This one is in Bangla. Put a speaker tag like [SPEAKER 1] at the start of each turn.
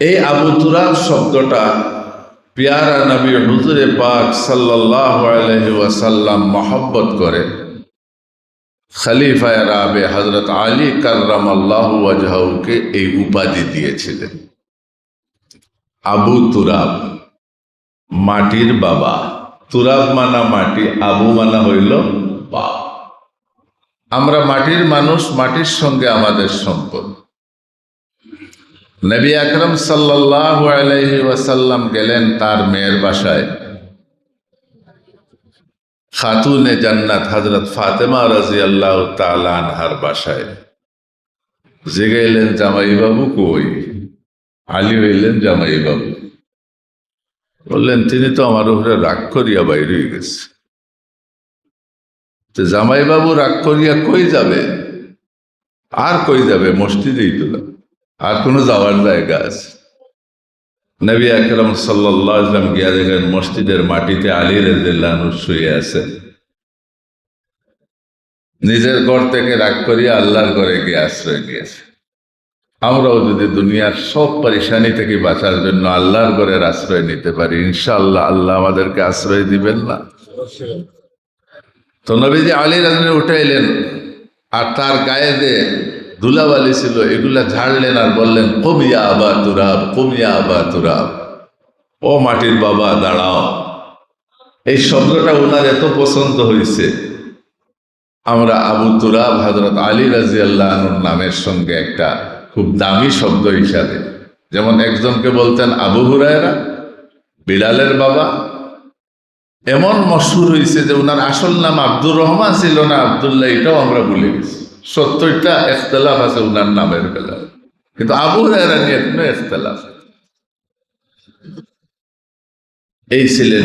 [SPEAKER 1] এই আবু তুরাব শব্দটা পিয়ারা নবী হুজুরে পাক ওয়াসাল্লাম মহব্বত করে। খলিফায় রাবে হজরত আলী কার্রাম আল্লাহ ওয়াজহাউকে এই উপাধি দিয়েছিলেন। আবু তুরাব, মাটির বাবা। তুরাব মানা মাটি, আবু মানা হইল বা আমরা মাটির মানুষ, মাটির সঙ্গে আমাদের সম্পর্ক নবী আকরম ওয়াসাল্লাম গেলেন তার মেয়ের বাসায়। খাতুনে জান্নাত হজরত ফাতেমা রাজি আল্লাহ তালানহার বাসায়। জেগে এলেন জামাই বাবু কই? আলী হইলেন জামাই বাবু বললেন, তিনি তো আমার উপরে রাগ করিয়া বাইরে গেছে। তো জামাই বাবু রাগ করিয়া কই যাবে? আর কই যাবে? মসজিদেই তো। আর কোনো যাওয়ার জায়গা আছে? নবী আকরম সাল্লাম গিয়া দেখেন মসজিদের মাটিতে আলী রেজিল্লাহ শুয়ে আছে। নিজের ঘর থেকে রাগ করিয়া আল্লাহর ঘরে গিয়ে আশ্রয় নিয়েছে। আমরাও যদি দুনিয়ার সব পরিশানি থেকে বাঁচার জন্য আল্লাহর ঘরের আশ্রয় নিতে পারি ইনশাল্লাহ আল্লাহ আমাদেরকে আশ্রয় দিবেন না। তো নবীজি আলী রাজনে উঠাইলেন আর তার গায়ে যে ধুলাবালি ছিল, এগুলা ঝাড়লেন আর বললেন কমিয়া আবা তুরাব কমিয়া আবা তুরাব। ও মাটির বাবা, দাঁড়াও। এই শব্দটা ওনার এত পছন্দ হয়েছে। আমরা আবু তুরাব হজরত আলী রাজি আল্লাহ নামের সঙ্গে একটা খুব দামি শব্দ হিসাবে। যেমন একজনকে বলতেন, আবু হুরায়রা বিড়ালের বাবা। এমন মশহুর হয়েছে যে ওনার আসল নাম আব্দুর রহমান ছিল না, আবদুল্লাহ, এটাও আমরা ভুলে গেছি। সত্তরটা এখতলাফ আছে উনার নামের বেলা কিন্তু আবু হায়রা নিয়ে কোনো এখতলাফ এই ছিলেন